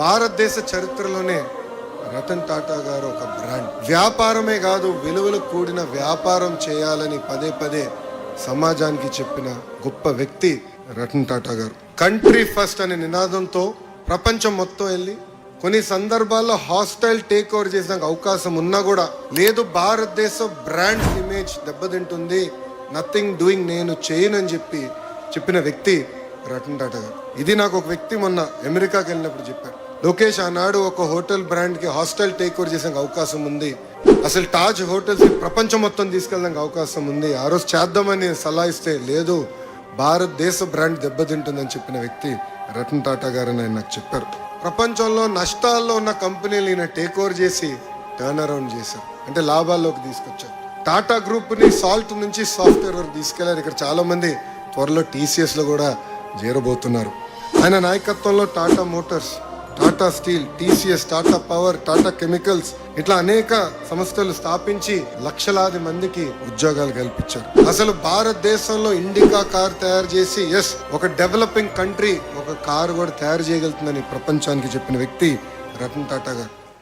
భారతదేశ చరిత్రలోనే రతన్ టాటా గారు ఒక బ్రాండ్. వ్యాపారమే కాదు విలువలు కూడిన వ్యాపారం చేయాలని పదే పదే సమాజానికి చెప్పిన గొప్ప వ్యక్తి రతన్ టాటా గారు. కంట్రీ ఫస్ట్ అనే నినాదంతో ప్రపంచం మొత్తం వెళ్ళి కొన్ని సందర్భాల్లో హాస్టైల్ టేక్ ఓవర్ చేసిన అవకాశం ఉన్నా కూడా లేదు భారతదేశ బ్రాండ్ ఇమేజ్ దెబ్బతింటుంది నథింగ్ డూయింగ్ నేను చేయనని చెప్పి చెప్పిన వ్యక్తి రతన్ టాటా గారు. ఇది నాకు ఒక వ్యక్తి మొన్న అమెరికాకి వెళ్ళినప్పుడు చెప్పారు. లోకేష్ ఆనాడు ఒక హోటల్ బ్రాండ్కి హాస్టల్ టేక్ ఓవర్ చేసే అవకాశం ఉంది. అసలు తాజ్ హోటల్స్ ప్రపంచం మొత్తం తీసుకెళ్ళడానికి అవకాశం ఉంది. ఆ రోజు చేద్దామని సలహా ఇస్తే లేదు భారతదేశ బ్రాండ్ దెబ్బతింటుందని చెప్పిన వ్యక్తి రతన్ టాటా గారు అని ఆయన నాకు చెప్పారు. ప్రపంచంలో నష్టాల్లో ఉన్న కంపెనీలు ఈయన టేక్ ఓవర్ చేసి టర్న్ అరౌండ్ చేశారు. అంటే లాభాల్లోకి తీసుకొచ్చారు. టాటా గ్రూప్ని సాల్ట్ నుంచి సాఫ్ట్వేర్ వరకు తీసుకెళ్ళారు. ఇక్కడ చాలామంది త్వరలో టీసీఎస్లో కూడా చేరబోతున్నారు. ఆయన నాయకత్వంలో Tata Motors Tata Steel TCS Tata Power Tata Chemicals ఇట్లా అనేక సంస్థలు స్థాపించి లక్షలాది మందికి ఉద్యోగాలు కల్పించారు. అసలు భారతదేశంలో ఇండికా కార్ తయారు చేసి ఎస్ ఒక డెవలపింగ్ కంట్రీ ఒక కారు కూడా తయారు చేయగలుగుతుందని ప్రపంచానికి చెప్పిన వ్యక్తి రతన్ టాటా గారు.